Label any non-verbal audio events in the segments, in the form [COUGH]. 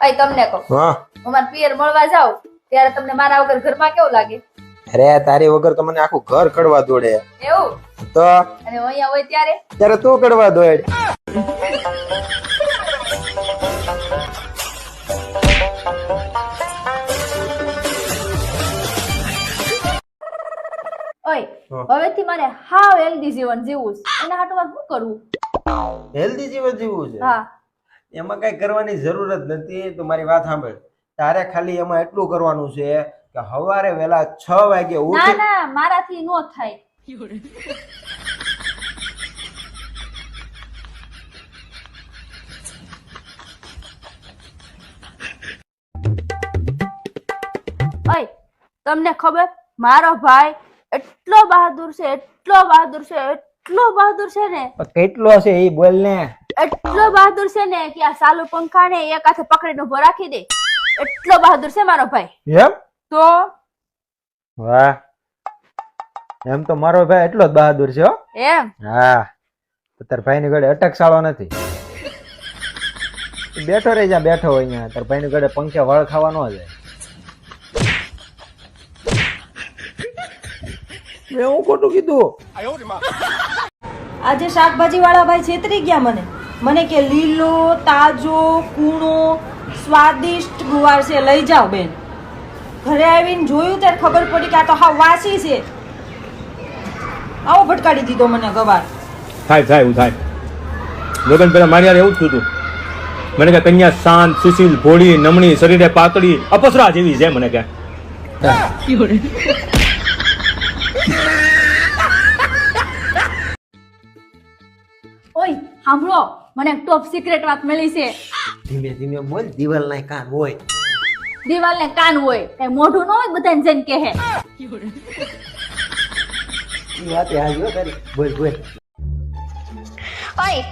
કઈ તમને કહું. હા. હું મારા પિયર મળવા જાઉં ત્યારે તમને મારા વગર ઘરમાં કેવું લાગે? અરે તારી વગર તો મને આખું ઘર કડવા દોડે. એવું? તો? અને અહીંયા હોય ત્યારે? ત્યારે તું કડવા દોડ. ઓય હવેથી મારે હાવ હેલ્ધી જીવન જીવવું છે. એના હાટુ મારે શું કરવું? હેલ્ધી જીવન જીવવું છે? હા. એમાં કઈ કરવાની જરૂર જ નથી તો મારી વાત સાંભળ. તારે ખાલી એમાં એટલું કરવાનું છે કે સવારે વેલા છ વાગે ના ઉઠી ના મારાથી નો થાય. ઓય તમને ખબર? મારો ભાઈ એટલો બહાદુર છે એટલો બહાદુર છે એટલો બહાદુર છે ને. કેટલો છે એ બોલ ને. એટલો બહાદુર છે ને કે આ સાલુ પંખા ને એક હાથે પકડીને ઊભો રાખી દે. એટલો બહાદુર છે મારો ભાઈ. એમ? તો? વાહ. એમ તો મારો ભાઈ એટલો જ બહાદુર છે હો. એમ? હા. તાર ભાઈ ની ઘડે અટકશાળો નથી. બેઠો રહી જ્યાં બેઠો હોય અહીંયા તાર ભાઈ ની ઘડે પંખે વળ ખાવા ન જાય મેં હું ખોટું કીધું? આજે શાકભાજી વાળા ભાઈ છેતરી ગયા મને. મને કે લીલો તાજો કૂણો સ્વાદિષ્ટ ગુવાર છે લઈ જાઓ બેન. ઘરે આવીને જોયું ત્યારે ખબર પડી કે આ તો હા વાસી છે. આવો ભટકાડી દીધો મને ગવાર. થાય થાય એવું થાય. લગન પેલા મારી યાર એવું જ થયું મને કે કન્યા શાંત સુશીલ ભોળી નમણી શરીરે પાતળી અપસરા જેવી છે મને કે. ઓય સાંભળો. મને ટોપ સિક્રેટ વાત મળી છે. ધીમે ધીમે બોલ દિવાલ ના કાન હોય. દિવાલ ને કાન હોય કઈ મોઢું ન હોય બધાને જઈને કહે. ઈ વાત હાજી હો તારી. બોલ બોલ. ઓય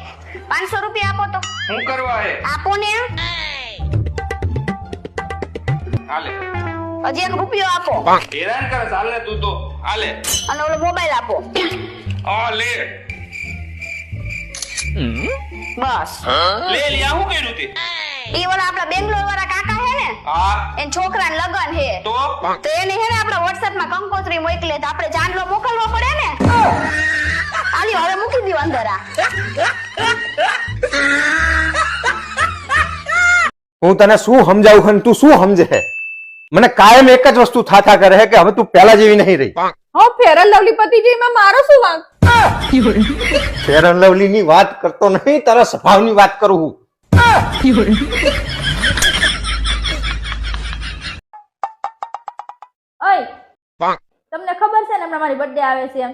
પાંચસો રૂપિયા આપો તો. શું કરવા હે? આપો ને હાલે. હજી એક રૂપિયો આપો. હેરાન કરે ચાલ ને તું તો. હાલે. અને ઓલો મોબાઈલ આપો. આ લે. બસ. લે લે હું કર્યું તે? ઈ ઓલા આપડા બેંગ્લોર વાળા કાકા હે ને હા. એન છોકરાને લગન હે તો? તો એને હે ને આપડા WhatsApp માં કંકોત્રી મોકલે તો આપણે ચાંદલો મોકલવો પડે ને. આલી હવે મૂકી દીવા અંદર આ. હું તને શું સમજાવું છું તું શું સમજે છે? મને કાયમ એક જ વસ્તુ થાતા કરે છે કે હવે તું પહેલા જેવી નહીં રહી. હો ફેર લવલી પતિજી માં મારો શું વાંક? ફેર એન્ડ લવલી ની વાત કરતો નહીં તારા સ્વભાવની વાત કરું હું. તમને ખબર છે ને હમણાં મારી બર્થડે આવે છે? એમ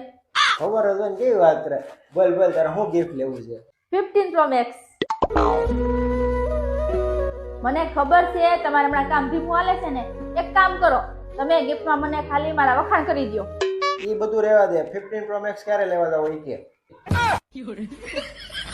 ખબર હતો ને કેવી વાત કરે? બોલ બોલ તારે શું ગિફ્ટ લેવું છે? ફિફ્ટીન પ્રો મેક્સ મને ખબર છે તમારે હમણાં કામ ધીમું હાલે છે ને એક કામ કરો. તમે ગિફ્ટમાં મને ખાલી મારા વખાણ કરી દો એ બધું રહેવા દે. 15 પ્રો મેક્સ ક્યારે લેવા જાવ કે? [LAUGHS]